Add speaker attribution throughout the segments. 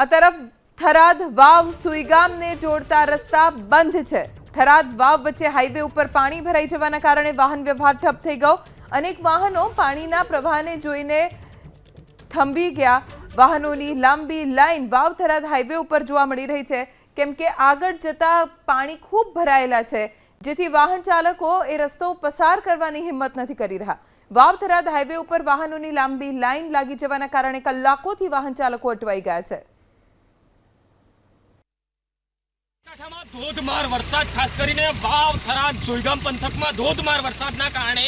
Speaker 1: આ તરફ થરાદ વાવ સુઈગામને જોડતા રસ્તા બંધ છે. થરાદ વાવ વચ્ચે હાઈવે ઉપર પાણી ભરાઈ જવાના કારણે વાહન વ્યવહાર ઠપ થઈ ગયો. અનેક વાહનો પાણીના પ્રવાહને જોઈને થંભી ગયા. વાહનોની લાંબી લાઈન વાવ થરાદ હાઈવે ઉપર જોવા મળી રહી છે. કેમ કે આગળ જતા પાણી ખૂબ ભરાયેલા છે, જેથી વાહન ચાલકો એ રસ્તો પસાર કરવાની હિંમત નથી કરી રહ્યા. વાવ થરાદ હાઈવે ઉપર વાહનોની લાંબી લાઈન લાગી જવાના કારણે કલાકોથી વાહન ચાલકો અટવાઈ ગયા છે.
Speaker 2: બનાસકાંઠામાં ધોધમાર વરસાદ, ખાસ કરીને વાવ, થરાદ, સુઈગામ પંથકમાં ધોધમાર વરસાદના કારણે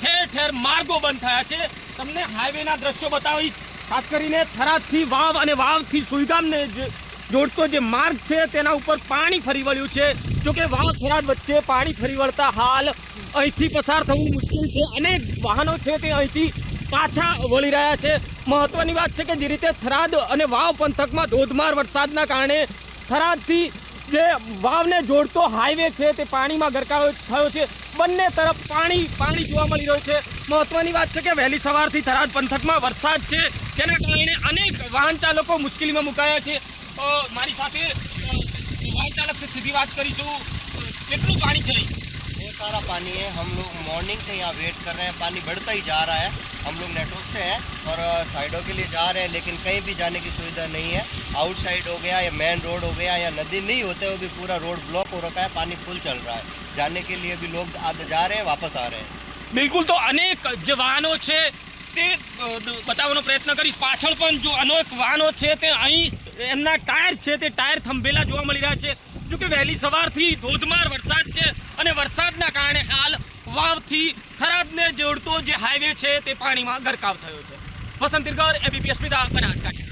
Speaker 2: ઠેર ઠેર માર્ગો બંધ થયા છે. તમને હાઈવેના દ્રશ્યો બતાવીશ. ખાસ કરીને થરાદથી વાવ અને વાવથી સુઈગામને જોડતો જે માર્ગ છે, તેના ઉપર પાણી ફરી વળ્યું છે. જોકે વાવ, થરાદ વચ્ચે પાણી ફરી વળતા હાલ અહીંથી પસાર થવું મુશ્કેલ છે. અનેક વાહનો છે તે અહીંથી પાછા વળી રહ્યા છે. મહત્વની વાત છે કે જે રીતે થરાદ અને વાવ પંથકમાં ધોધમાર વરસાદના કારણે થરાદથી જે વાવને જોડતો હાઈવે છે તે પાણીમાં ગરકાવ થયો છે બંને તરફ પાણી પાણી જોવા મળી રહ્યું છે મહત્વની વાત છે કે વહેલી સવારથી થરાદ પંથકમાં વરસાદ છે જેના કારણે અનેક વાહન ચાલકો મુશ્કેલીમાં મુકાયા છે અ, મારી સાથે અ, વાહન ચાલક से સીધી વાત કરીશું અ, કેટલું પાણી છે અહીં?
Speaker 3: बहुत सारा पानी है हम लोग मॉर्निंग से यहाँ वेट कर रहे हैं पानी बढ़ता ही जा रहा है हम लोग नेटवर्क से हैं और अ, साइडों के लिए जा रहे हैं लेकिन कहीं भी जाने की सुविधा नहीं है आउट साइड हो गया या मेन रोड हो गया या नदी नहीं होते हुए भी पूरा रोड ब्लॉक हो रखा है पानी फुल चल रहा है जाने के लिए भी लोग आगे जा रहे हैं वापस आ रहे हैं
Speaker 2: બિલકુલ તો અનેક જે વાહનો છે તે અ, દ- બતાવવાનો પ્રયત્ન કરીશ પાછળ પણ જો અનેક વાહનો છે તે અહીં એમના ટાયર છે તે ટાયર થંભેલા જોવા મળી રહ્યા છે જો કે વહેલી સવારથી ધોધમાર વરસાદ છે અને વરસાદના કારણે હાલ વાવથી ખરાબને જોડતો જે હાઈવે છે તે પાણીમાં ગરકાવ થયો છે વસંત દિરગર એબીપી અસ્મિતા બનાસકાંઠા